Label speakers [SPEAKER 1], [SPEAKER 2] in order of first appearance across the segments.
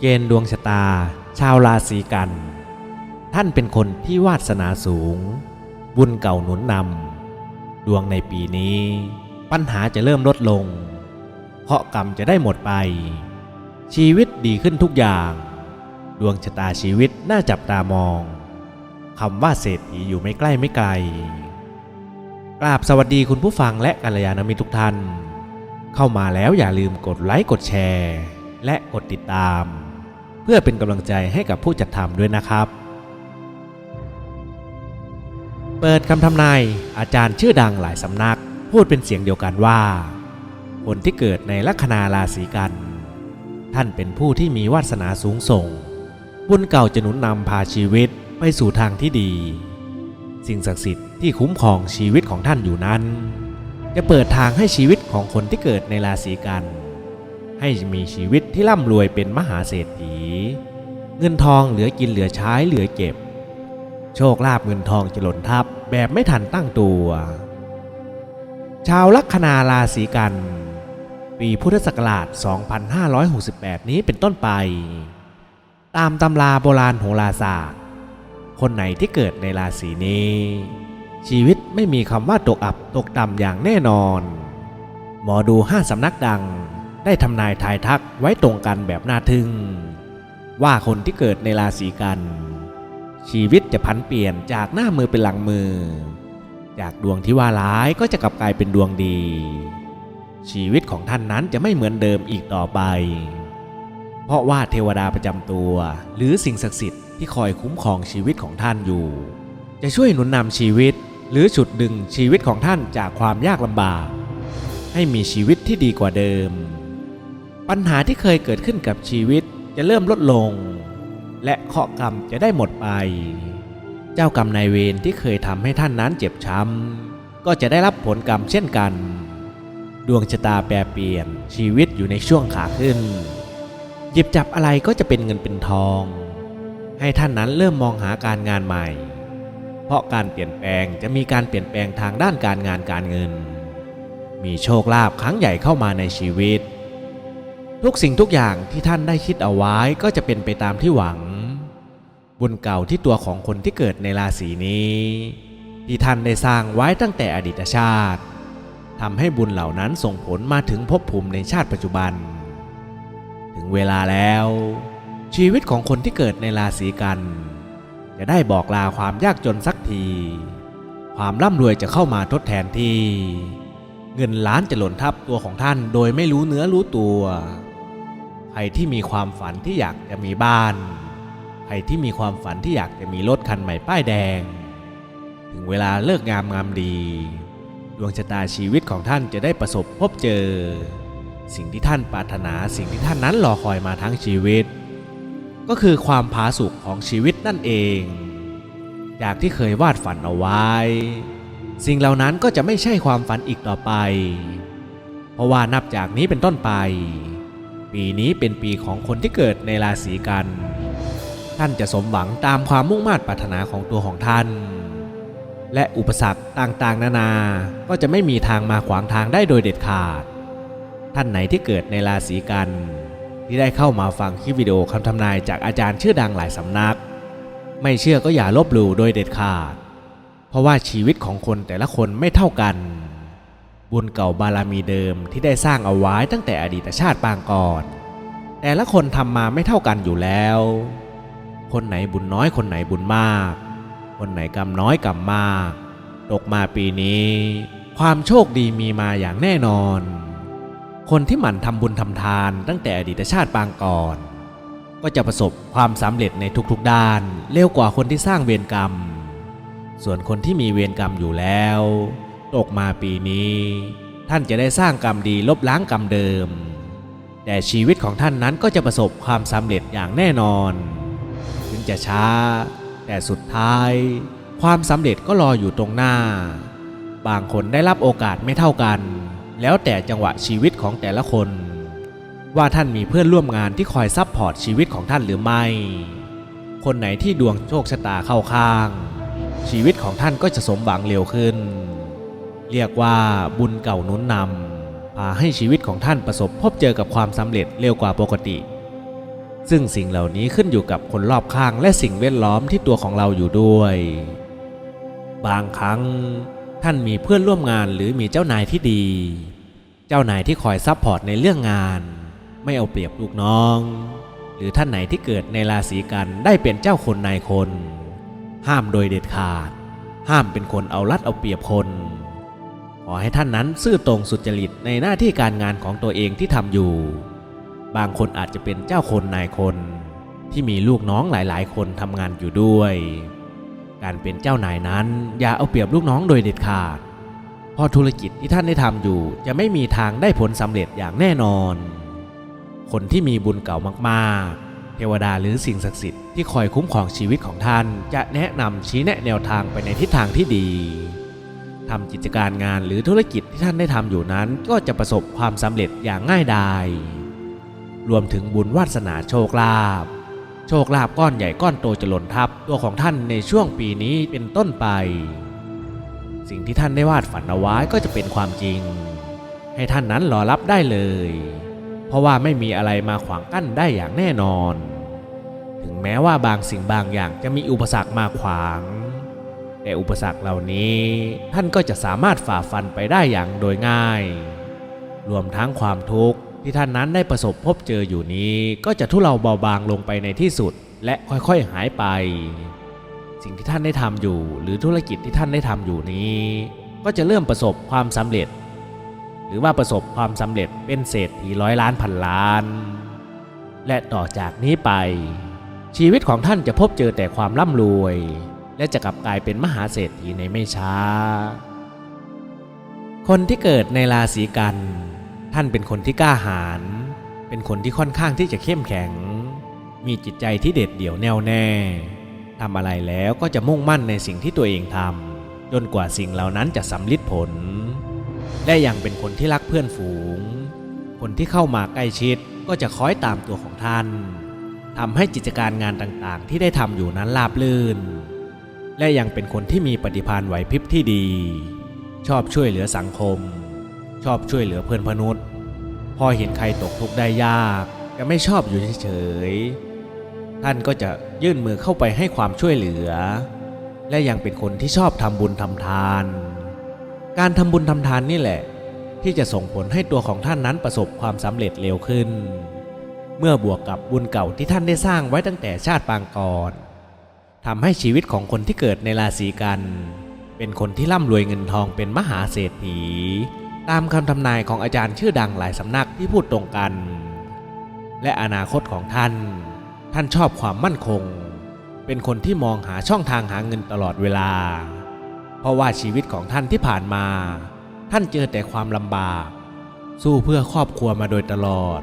[SPEAKER 1] เกณฑ์ดวงชะตา ชาวราศีกัน ท่านเป็นคนที่วาสนาสูง บุญเก่าหนุนนำดวงในปีนี้ ปัญหาจะเริ่มลดลง เพราะกรรมจะได้หมดไป ชีวิตดีขึ้นทุกอย่าง ดวงชะตาชีวิตน่าจับตามองคำว่าเศรษฐีอยู่ไม่ใกล้ไม่ไกล กราบสวัสดีคุณผู้ฟังและกัลยาณมิตรทุกท่าน เข้ามาแล้วอย่าลืมกดไลค์กดแชร์และกดติดตาม เพื่อเป็นกำลังใจให้กับผู้จัดทำด้วยนะครับ เปิดคำทำนายอาจารย์ชื่อดังหลายสำนัก พูดเป็นเสียงเดียวกันว่า คนที่เกิดในลัคนาราศีกัน ท่านเป็นผู้ที่มีวาสนาสูงส่ง บุญเก่าจะหนุนนำพาชีวิตไปสู่ทางที่ดี สิ่งศักดิ์สิทธิ์ที่คุ้มครองชีวิตของท่านอยู่นั้น จะเปิดทางให้ชีวิตของคนที่เกิดในราศีกัน ให้มีชีวิตที่ร่ำรวยเป็นมหาเศรษฐี เงินทองเหลือกินเหลือใช้เหลือเก็บ โชคลาภเงินทองจะหล่นทับแบบไม่ทันตั้งตัว ชาวลัคนาราศีกัน ปีพุทธศักราช 2568 นี้เป็นต้นไป ตามตำราโบราณโหราศาสตร์ คนไหนที่เกิดในราศีนี้ ชีวิตไม่มีคำว่าตกอับตกต่ำอย่างแน่นอน หมอดูห้าสำนักดัง ได้ทำนายทายทักไว้ตรงกันแบบน่าทึ่ง ว่าคนที่เกิดในราศีกัน ชีวิตจะพันเปลี่ยนจากหน้ามือเป็นหลังมือ จากดวงที่ว่าร้ายก็จะกลับกลายเป็นดวงดี ชีวิตของท่านนั้นจะไม่เหมือนเดิมอีกต่อไป เพราะว่าเทวดาประจำตัว หรือสิ่งศักดิ์สิทธิ์ที่คอยคุ้มครองชีวิตของท่านอยู่ จะช่วยหนุนนำชีวิตหรือฉุดดึงชีวิตของท่านจากความยากลำบาก ให้มีชีวิตที่ดีกว่าเดิม ปัญหาที่เคยเกิดขึ้นกับชีวิตจะเริ่มลดลง และเคราะกรรมจะได้หมดไป เจ้ากรรมนายเวรที่เคยทำให้ท่านนั้นเจ็บช้ำก็จะได้รับผลกรรมเช่นกัน ดวงชะตาแปรเปลี่ยนชีวิตอยู่ในช่วงขาขึ้น หยิบจับอะไรก็จะเป็นเงินเป็นทอง ให้ท่านนั้นเริ่มมองหาการงานใหม่ เพราะการเปลี่ยนแปลงจะมีการเปลี่ยนแปลงทางด้านการงานการเงิน มีโชคลาภครั้งใหญ่เข้ามาในชีวิต ทุกสิ่งทุกอย่างที่ท่านได้คิดเอาไว้ก็จะเป็นไปตามที่หวัง บุญเก่าที่ตัวของคนที่เกิดในราศีนี้ ที่ท่านได้สร้างไว้ตั้งแต่อดีตชาติทำให้บุญเหล่านั้นส่งผลมาถึงภพภูมิในชาติปัจจุบัน ถึงเวลาแล้ว ชีวิตของคนที่เกิดในราศีกัน จะได้บอกลาความยากจนสักที ความร่ำรวยจะเข้ามาทดแทนที่เงินล้านจะหล่นทับตัวของท่านโดยไม่รู้เนื้อรู้ตัว ใครที่มีความฝันที่อยากจะมีบ้าน ใครที่มีความฝันที่อยากจะมีรถคันใหม่ป้ายแดง ถึงเวลาเลิกงามงามดี ดวงชะตาชีวิตของท่านจะได้ประสบพบเจอ สิ่งที่ท่านปรารถนาสิ่งที่ท่านนั้นรอคอยมาทั้งชีวิต ก็คือความผาสุกของชีวิตนั่นเองจากที่เคยวาดฝันเอาไว้ สิ่งเหล่านั้นก็จะไม่ใช่ความฝันอีกต่อไป เพราะว่านับจากนี้เป็นต้นไป ปีนี้เป็นปีของคนที่เกิดในราศีกัน ท่านจะสมหวังตามความมุ่งมา่ปรารถนาของตัวของท่าน และอุปสรรคต่างๆ นานา ก็จะไม่มีทางมาขวางทางได้โดยเด็ดขาด ท่านไหนที่เกิดในราศีกัน ที่ได้เข้ามาฟังคลิปวิดีโอคำทำนายจากอาจารย์ชื่อดังหลายสำนัก ไม่เชื่อก็อย่าลบหลู่โดยเด็ดขาด เพราะว่าชีวิตของคนแต่ละคนไม่เท่ากัน บุญเก่าบารมีเดิมที่ได้สร้างเอาไว้ตั้งแต่อดีตชาติปางก่อน แต่ละคนทำมาไม่เท่ากันอยู่แล้ว คนไหนบุญน้อยคนไหนบุญมาก คนไหนกรรมน้อยกรรมมาก ตกมาปีนี้ ความโชคดีมีมาอย่างแน่นอน คนที่หมั่นทำบุญทำทานตั้งแต่อดีตชาติปางก่อน ก็จะประสบความสำเร็จในทุกๆด้านเร็วกว่าคนที่สร้างเวรกรรม ส่วนคนที่มีเวรกรรมอยู่แล้ว ตกมาปีนี้ ท่านจะได้สร้างกรรมดีลบล้างกรรมเดิม แต่ชีวิตของท่านนั้นก็จะประสบความสำเร็จอย่างแน่นอน ถึงจะช้า แต่สุดท้าย ความสำเร็จก็รออยู่ตรงหน้า บางคนได้รับโอกาสไม่เท่ากัน แล้วแต่จังหวะชีวิตของแต่ละคน ว่าท่านมีเพื่อนร่วมงานที่คอยซับพอร์ตชีวิตของท่านหรือไม่ คนไหนที่ดวงโชคชะตาเข้าข้าง ชีวิตของท่านก็จะสมหวังเร็วขึ้น เรียกว่าบุญเก่าหนุนนำพาให้ชีวิตของท่านประสบพบเจอกับความสำเร็จเร็วกว่าปกติ ซึ่งสิ่งเหล่านี้ขึ้นอยู่กับคนรอบข้างและสิ่งแวดล้อมที่ตัวของเราอยู่ด้วย บางครั้งท่านมีเพื่อนร่วมงานหรือมีเจ้านายที่ดี เจ้านายที่คอยซัพพอร์ตในเรื่องงาน ไม่เอาเปรียบลูกน้อง หรือท่านไหนที่เกิดในราศีกันได้เป็นเจ้าคนนายคน ห้ามโดยเด็ดขาด ห้ามเป็นคนเอารัดเอาเปรียบคน ขอให้ท่านนั้นซื่อตรงสุจริตในหน้าที่การงานของตัวเองที่ทำอยู่ บางคนอาจจะเป็นเจ้าคนนายคน ที่มีลูกน้องหลายๆ คนทำงานอยู่ด้วย การเป็นเจ้านายนั้นอย่าเอาเปรียบลูกน้องโดยเด็ดขาดเพราะธุรกิจที่ท่านได้ทำอยู่ จะไม่มีทางได้ผลสำเร็จอย่างแน่นอน คนที่มีบุญเก่ามากๆ เทวดาหรือสิ่งศักดิ์สิทธิ์ที่คอยคุ้มครองชีวิตของท่าน จะแนะนำชี้แนะแนวทางไปในทิศทางที่ดี ทำกิจการงานหรือธุรกิจที่ท่านได้ทำอยู่นั้น ก็จะประสบความสำเร็จอย่างง่ายดายรวมถึงบุญวาสนาโชคลาภโชคลาภก้อนใหญ่ก้อนโตจะหล่นทับตัวของท่านในช่วงปีนี้เป็นต้นไป สิ่งที่ท่านได้วาดฝันเอาไว้ก็จะเป็นความจริง ให้ท่านนั้นรอรับได้เลย เพราะว่าไม่มีอะไรมาขวางกั้นได้อย่างแน่นอน ถึงแม้ว่าบางสิ่งบางอย่างจะมีอุปสรรคมาขวาง แต่อุปสรรคเหล่านี้ท่านก็จะสามารถฝ่าฟันไปได้อย่างโดยง่าย รวมทั้งความทุกข์ที่ท่านนั้นได้ประสบพบเจออยู่นี้ ก็จะทุเลาเบาบางลงไปในที่สุด และค่อยๆหายไป สิ่งที่ท่านได้ทำอยู่ หรือธุรกิจที่ท่านได้ทำอยู่นี้ ก็จะเริ่มประสบความสำเร็จ หรือว่าประสบความสำเร็จเป็นเศรษฐีร้อยล้านพันล้าน และต่อจากนี้ไป ชีวิตของท่านจะพบเจอแต่ความร่ำรวย และจะกลับกลายเป็นมหาเศรษฐีในไม่ช้า คนที่เกิดในราศีกัน ท่านเป็นคนที่กล้าหาญเป็นคนที่ค่อนข้างที่จะเข้มแข็ง มีจิตใจที่เด็ดเดี่ยวแน่วแน่ทำอะไรแล้วก็จะมุ่งมั่นในสิ่งที่ตัวเองทำจนกว่าสิ่งเหล่านั้นจะสำลิดผล และยังเป็นคนที่รักเพื่อนฝูง คนที่เข้ามาใกล้ชิดก็จะคอยตามตัวของท่านทำให้กิจการงานต่างๆ ที่ได้ทำอยู่นั้นราบรื่น และยังเป็นคนที่มีปฏิภาณไหวพริบที่ดี ชอบช่วยเหลือสังคม ชอบช่วยเหลือเพื่อนมนุษย์ พอเห็นใครตกทุกข์ได้ยากจะไม่ชอบอยู่เฉยๆท่านก็จะยื่นมือเข้าไปให้ความช่วยเหลือ และยังเป็นคนที่ชอบทำบุญทำทาน การทำบุญทำทานนี่แหละ ที่จะส่งผลให้ตัวของท่านนั้นประสบความสำเร็จเร็วขึ้น เมื่อบวกกับบุญเก่าที่ท่านได้สร้างไว้ตั้งแต่ชาติปางก่อน ทำให้ชีวิตของคนที่เกิดในราศีกัน เป็นคนที่ร่ำรวยเงินทองเป็นมหาเศรษฐี ตามคำทำนายของอาจารย์ชื่อดังหลายสำนักที่พูดตรงกัน และอนาคตของท่าน ท่านชอบความมั่นคง เป็นคนที่มองหาช่องทางหาเงินตลอดเวลา เพราะว่าชีวิตของท่านที่ผ่านมา ท่านเจอแต่ความลำบาก สู้เพื่อครอบครัวมาโดยตลอด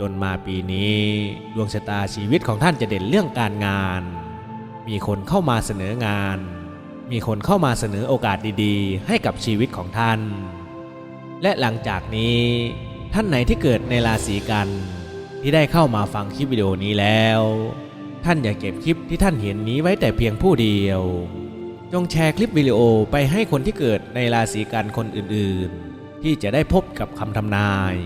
[SPEAKER 1] จนมาปีนี้ดวงชะตาชีวิตของท่านจะเด่นเรื่องการงาน มีคนเข้ามาเสนองาน มีคนเข้ามาเสนอโอกาสดีๆ ให้กับชีวิตของท่าน และหลังจากนี้ ท่านไหนที่เกิดในราศีกัน ที่ได้เข้ามาฟังคลิปวิดีโอนี้แล้ว ท่านอย่าเก็บคลิปที่ท่านเห็นนี้ไว้แต่เพียงผู้เดียว จงแชร์คลิปวิดีโอไปให้คนที่เกิดในราศีกันคนอื่นๆ ที่จะได้พบกับคำทำนาย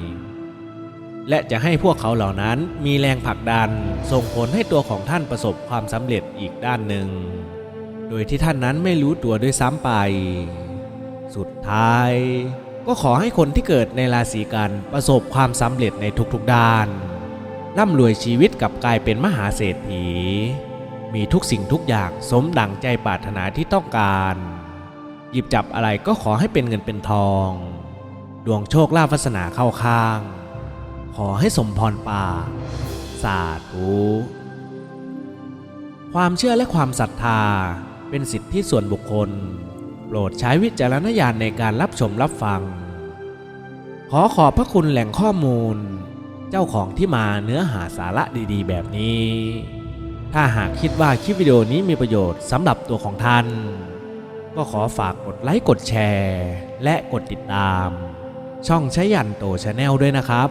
[SPEAKER 1] และจะให้พวกเขาเหล่านั้นมีแรงผลักดันส่งผลให้ตัวของท่านประสบความสำเร็จอีกด้านหนึ่ง โดยที่ท่านนั้นไม่รู้ตัวด้วยซ้ำไป สุดท้าย ก็ขอให้คนที่เกิดในราศีกันประสบความสำเร็จในทุกๆด้านร่ำรวยชีวิตกับกลายเป็นมหาเศรษฐี มีทุกสิ่งทุกอย่างสมดังใจปรารถนาที่ต้องการ หยิบจับอะไรก็ขอให้เป็นเงินเป็นทอง ดวงโชคลาภวาสนาเข้าข้าง ขอให้สมพรปาสาธุความเชื่อและความศรัทธาเป็นสิทธิส่วนบุคคล โปรดใช้วิจารณญาณในการรับชมรับฟัง ขอขอบพระคุณแหล่งข้อมูล เจ้าของที่มาเนื้อหาสาระดีๆ แบบนี้ ถ้าหากคิดว่าคลิปวิดีโอนี้มีประโยชน์สำหรับตัวของท่าน ก็ขอฝากกดไลค์กดแชร์ และกดติดตาม ช่องใช้ยันโตชาแนลด้วยนะครับ